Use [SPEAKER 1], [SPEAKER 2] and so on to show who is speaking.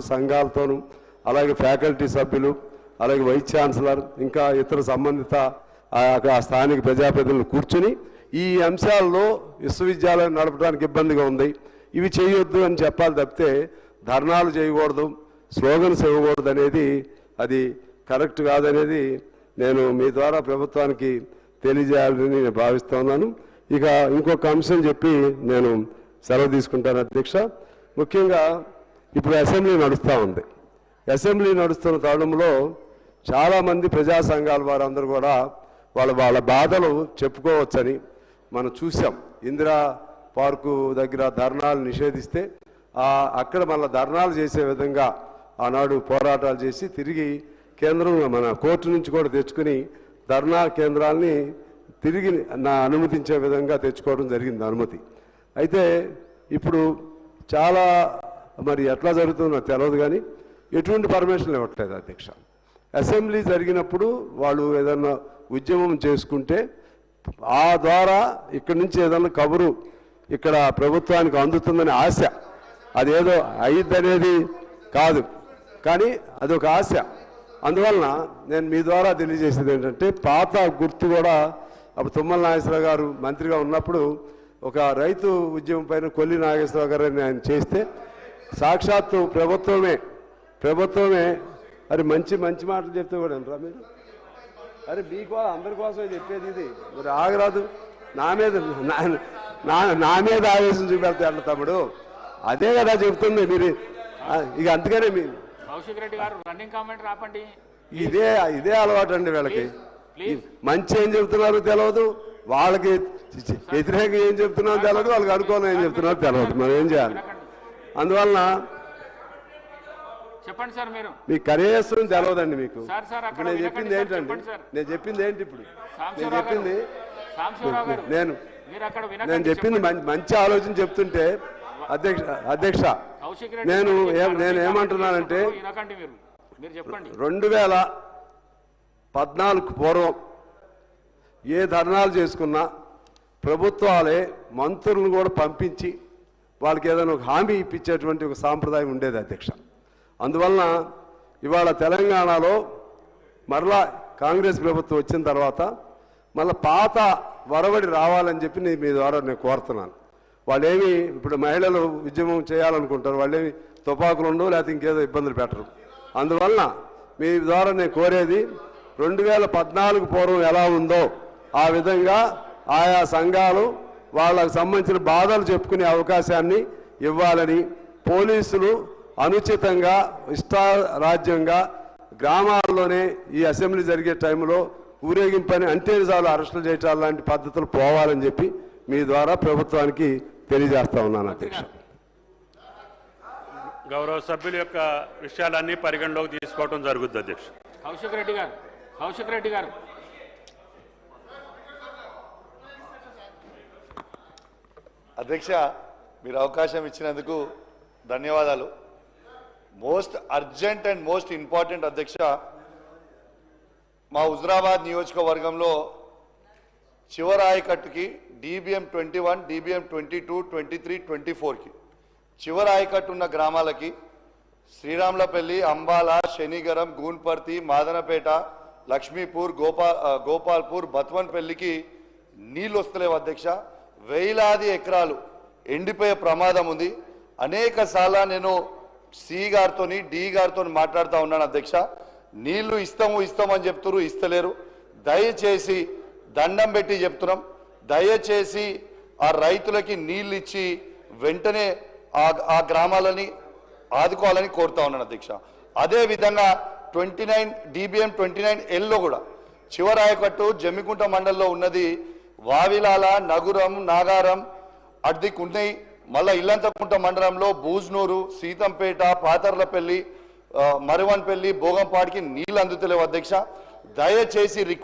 [SPEAKER 1] సంఘాలతోనూ అలాగే ఫ్యాకల్టీ సభ్యులు అలాగే వైస్ ఛాన్సలర్ ఇంకా ఇతర సంబంధిత ఆ యొక్క స్థానిక ప్రజాప్రతినిధులు కూర్చుని ఈ అంశాల్లో విశ్వవిద్యాలయం నడపడానికి ఇబ్బందిగా ఉంది. ఇవి చేయొద్దు అని చెప్పాలి తప్పితే ధర్నాలు చేయకూడదు స్లోగన్స్ ఇవ్వకూడదు అనేది అది కరెక్ట్ కాదనేది నేను మీ ద్వారా ప్రభుత్వానికి తెలియజేయాలని నేను భావిస్తున్నాను ఇక ఇంకొక అంశం చెప్పి నేను సెలవు తీసుకుంటాను అధ్యక్ష. ముఖ్యంగా ఇప్పుడు అసెంబ్లీ నడుస్తూ ఉంది. అసెంబ్లీ నడుస్తున్న తరుణంలో చాలామంది ప్రజా సంఘాల వారందరూ కూడా వాళ్ళ వాళ్ళ బాధలు చెప్పుకోవచ్చని మనం చూసాం ఇందిరా పార్కు దగ్గర ధర్నాలు నిషేధిస్తే అక్కడ మళ్ళీ ధర్నాలు చేసే విధంగా ఆనాడు పోరాటాలు చేసి తిరిగి కేంద్రం మన కోర్టు నుంచి కూడా తెచ్చుకుని ధర్నా కేంద్రాల్ని తిరిగి నా అనుమతించే విధంగా తెచ్చుకోవడం జరిగింది అనుమతి. అయితే ఇప్పుడు చాలా మరి ఎట్లా జరుగుతుందో తెలియదు కానీ ఎటువంటి పర్మిషన్ ఇవ్వట్లేదు అధ్యక్ష. అసెంబ్లీ జరిగినప్పుడు వాళ్ళు ఏదన్నా ఉద్యమం చేసుకుంటే ఆ ద్వారా ఇక్కడి నుంచి ఏదన్నా కబురు ఇక్కడ ప్రభుత్వానికి అందుతుందని ఆశ. అదేదో అయ్యిద్దనేది కాదు. కానీ అదొక ఆశ. అందువలన నేను మీ ద్వారా తెలియజేసేది ఏంటంటే పాత గుర్తు కూడా అప్పుడు తుమ్మల నాగేశ్వరరావు గారు మంత్రిగా ఉన్నప్పుడు ఒక రైతు ఉద్యమం పైన కొల్లి నాగేశ్వరరావు గారు ఆయన చేస్తే సాక్షాత్తు ప్రభుత్వమే. ప్రభుత్వమే. అరే మంచి మంచి మాటలు చెప్తే కూడా వినరా మీరు? అరే మీకో అందరి కోసమే చెప్పేది ఇది. మరి ఆగరాదు. నా మీద నా- మీద ఆవేశం చూపెడతా అట్లా తమ్ముడు. అదే కదా చెప్తుంది మీరు. ఇక అందుకనే మీ
[SPEAKER 2] కౌశిక్ రెడ్డి గారు రన్నింగ్ కామెంట్ రాపండి.
[SPEAKER 1] ఇదే ఇదే అలవాటు అండి వీళ్ళకి మంచి ఏం చెప్తున్నారో తెలియదు వాళ్ళకి వ్యతిరేకంగా ఏం చెప్తున్నారో తెలియదు వాళ్ళకి అనుకూలం ఏం చెప్తున్నారో తెలియదు మనం ఏం చేయాలి? అందువలన
[SPEAKER 2] చెప్పండి సార్ మీరు.
[SPEAKER 1] మీ కనీసం తెలియదండి మీకు. ఇప్పుడు నేను చెప్పింది ఏంటండి. నేను చెప్పింది ఏంటి ఇప్పుడు? నేను చెప్పింది నేను నేను చెప్పింది మంచి ఆలోచన చెప్తుంటే అధ్యక్ష అధ్యక్ష నేను నేను ఏమంటున్నానంటే రెండు వేల పద్నాలుగు పూర్వం ఏ ధర్నాలు చేసుకున్నా ప్రభుత్వాలే మంత్రులను కూడా పంపించి వాళ్ళకి ఏదైనా ఒక హామీ ఇప్పించేటువంటి ఒక సాంప్రదాయం ఉండేది అధ్యక్ష. అందువలన ఇవాళ తెలంగాణలో మరలా కాంగ్రెస్ ప్రభుత్వం వచ్చిన తర్వాత మళ్ళీ పాత వరవడి రావాలని చెప్పి నేను మీ ద్వారా నేను కోరుతున్నాను. వాళ్ళేమి ఇప్పుడు మహిళలు ఉద్యమం చేయాలనుకుంటారు వాళ్ళేమి తుపాకులు ఉండవు లేకపోతే ఇంకేదో ఇబ్బందులు పెట్టరు. అందువలన మీ ద్వారా నేను కోరేది రెండు వేల పద్నాలుగు పూర్వం ఎలా ఉందో ఆ విధంగా ఆయా సంఘాలు వాళ్ళకు సంబంధించిన బాధలు చెప్పుకునే అవకాశాన్ని ఇవ్వాలని పోలీసులు అనుచితంగా ఇష్టారాజ్యంగా గ్రామాల్లోనే ఈ అసెంబ్లీ జరిగే టైంలో ఊరేగింపని అంటే చాలు అరెస్టులు చేయటాలు లాంటి పద్ధతులు పోవాలని చెప్పి మీ ద్వారా ప్రభుత్వానికి తెలియజేస్తా ఉన్నాను అధ్యక్ష.
[SPEAKER 3] గౌరవ సభ్యుల యొక్క విషయాలన్నీ పరిగణలోకి తీసుకోవడం జరుగుతుంది అధ్యక్ష.
[SPEAKER 2] కౌశిక్ రెడ్డి గారు కౌశిక్ రెడ్డి గారు.
[SPEAKER 4] అధ్యక్ష మీరు అవకాశం ఇచ్చినందుకు ధన్యవాదాలు. Most urgent and most important అధ్యక్ష మా హుజరాబాద్ నియోజకవర్గంలో చివరాయకట్టుకి DBM twenty one DBM twenty two twenty three twenty ఫోర్కి చివరాయకట్టు ఉన్న గ్రామాలకి శ్రీరాములపల్లి అంబాల శనిగరం గూన్పర్తి మాదనపేట లక్ష్మీపూర్ గోపా గోపాల్పూర్ బత్వన్పల్లికి నీళ్ళు వస్తలేవు అధ్యక్ష. వేలాది ఎకరాలు ఎండిపోయే ప్రమాదం ఉంది. అనేక సార్లు నేను సి గారితో డి గారితో మాట్లాడుతూ ఉన్నాను అధ్యక్ష. నీళ్ళు ఇస్తాము ఇస్తామని చెప్తున్నారు ఇస్తలేరు. దయచేసి దండం పెట్టి చెప్తున్నాం. దయచేసి ఆ రైతులకి నీళ్ళు ఇచ్చి వెంటనే ఆ ఆ గ్రామాలని ఆదుకోవాలని కోరుతా ఉన్నాను అధ్యక్ష. అదే విధంగా twenty nine DBM twenty nine yellow కూడా చివరాయకట్టు జమ్మికుంట మండల్లో ఉన్నది వావిలాల నగురం నాగారం అడ్ది కుంటై మళ్ళా ఇల్లంతకుంట మండలంలో బూజ్నూరు సీతంపేట పాతర్లపల్లి మరువన్పల్లి భోగంపాడికి నీళ్ళు అందుతలేవు అధ్యక్ష. దయచేసి రిక్వెస్ట్